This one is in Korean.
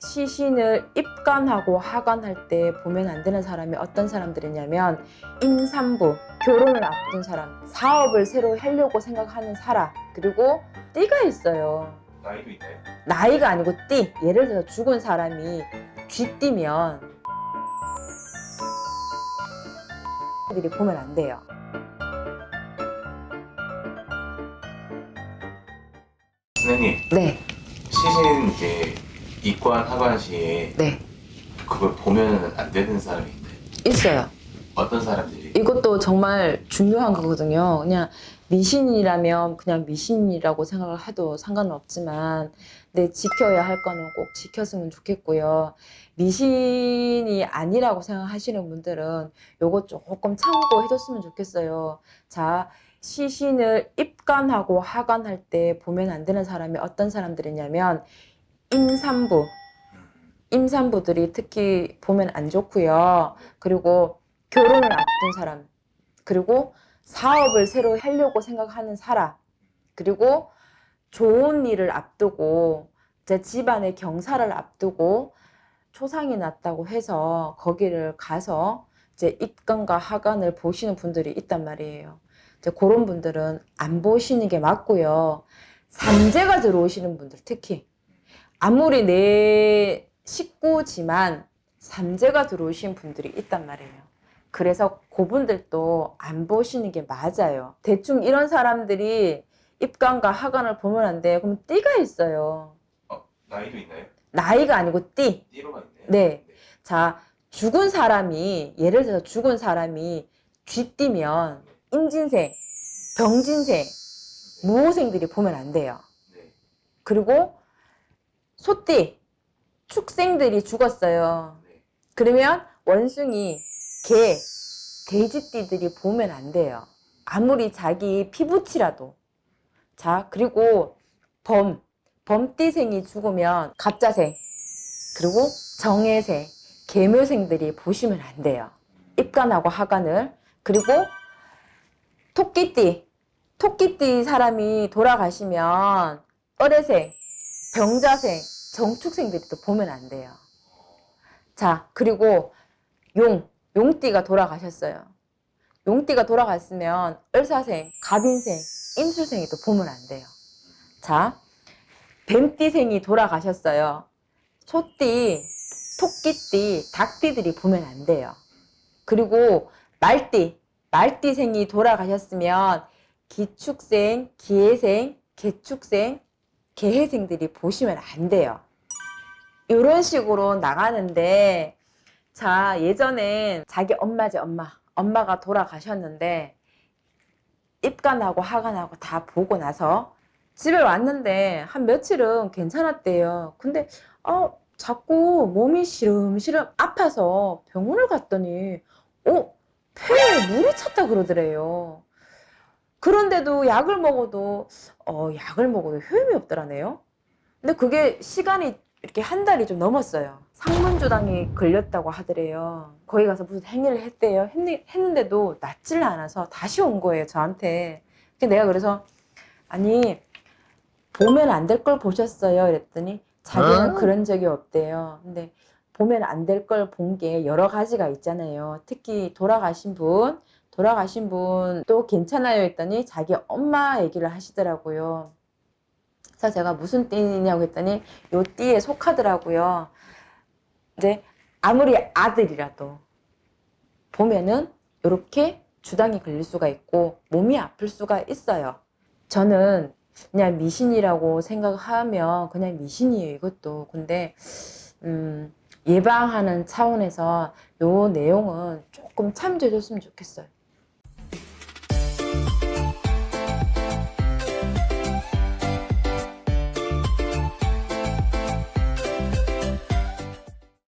시신을 입간하고 하관할 때 보면 안 되는 사람이 어떤 사람들이냐면 임산부, 결혼을 앞둔 사람, 사업을 새로 하려고 생각하는 사람, 그리고 띠가 있어요. 나이도 있나요? 나이가 아니고 띠. 예를 들어 죽은 사람이 쥐띠면 들이 보면 안 돼요. 선생님 네, 시신 이제 입관 하관 시에 네, 그걸 보면 안 되는 사람이 있나요? 있어요. 어떤 사람들이? 이것도 정말 중요한 거거든요. 그냥 미신이라면 그냥 미신이라고 생각을 해도 상관은 없지만, 근데 지켜야 할 거는 꼭 지켰으면 좋겠고요. 미신이 아니라고 생각하시는 분들은 요거 조금 참고해줬으면 좋겠어요. 자, 시신을 입간하고 하관할 때 보면 안 되는 사람이 어떤 사람들이냐면, 임산부, 음, 임산부들이 특히 보면 안 좋고요. 그리고 결혼을 앞둔 사람, 그리고 사업을 새로 하려고 생각하는 사람, 그리고 좋은 일을 앞두고 제 집안의 경사를 앞두고 초상이 났다고 해서 거기를 가서 이제 입간과 하관을 보시는 분들이 있단 말이에요. 이제 그런 분들은 안 보시는 게 맞고요. 산재가 들어오시는 분들 특히 아무리 내 식구지만 삼재가 들어오신 분들이 있단 말이에요. 그래서 그분들도 안 보시는 게 맞아요. 대충 이런 사람들이 입간과 하관을 보면 안 돼요. 그럼 띠가 있어요. 나이도 있나요? 나이가 아니고 띠. 띠로가 있나요? 네. 자, 죽은 사람이, 예를 들어서 죽은 사람이 쥐띠면 임진생, 병진생, 무호생들이 보면 안 돼요. 네. 그리고 소띠, 축생들이 죽었어요. 네. 그러면 원숭이, 개, 돼지띠들이 보면 안 돼요. 아무리 자기 피부치라도. 자, 그리고 범, 범띠생이 죽으면 갑자생, 그리고 정해생, 계묘생들이 보시면 안 돼요. 입간하고 하관을. 그리고 토끼띠, 토끼띠 사람이 돌아가시면 어레생, 병자생, 정축생들이 또 보면 안 돼요. 자, 그리고 용, 용띠가 돌아가셨어요. 용띠가 돌아갔으면 을사생, 갑인생, 임수생이 또 보면 안 돼요. 자, 뱀띠생이 돌아가셨어요. 소띠, 토끼띠, 닭띠들이 보면 안 돼요. 그리고 말띠, 말띠생이 돌아가셨으면 기축생, 기해생, 개축생, 개해생들이 보시면 안 돼요. 이런 식으로 나가는데, 자, 예전엔 자기 엄마지, 엄마. 엄마가 돌아가셨는데, 입간하고 하관하고 다 보고 나서 집에 왔는데, 한 며칠은 괜찮았대요. 근데, 어, 자꾸 몸이 시름시름 아파서 병원을 갔더니, 어, 폐에 물이 찼다 그러더래요. 그런데도 약을 먹어도, 어, 약을 먹어도 효험이 없더라네요. 근데 그게 시간이 이렇게 한 달이 좀 넘었어요. 상문주당이 걸렸다고 하더래요. 거기 가서 무슨 행위를 했대요. 했니- 했는데도 낫질 않아서 다시 온 거예요, 저한테. 내가 그래서, 아니, 보면 안 될 걸 보셨어요. 이랬더니, 자기는 어? 그런 적이 없대요. 근데 보면 안 될 걸 본 게 여러 가지가 있잖아요. 특히 돌아가신 분, 돌아가신 분 또 괜찮아요 했더니 자기 엄마 얘기를 하시더라고요. 그래서 제가 무슨 띠냐고 했더니 요 띠에 속하더라고요. 이제 아무리 아들이라도 보면은 이렇게 주당이 걸릴 수가 있고 몸이 아플 수가 있어요. 저는 그냥 미신이라고 생각하면 그냥 미신이에요, 이것도. 근데 음, 예방하는 차원에서 요 내용은 조금 참조해줬으면 좋겠어요.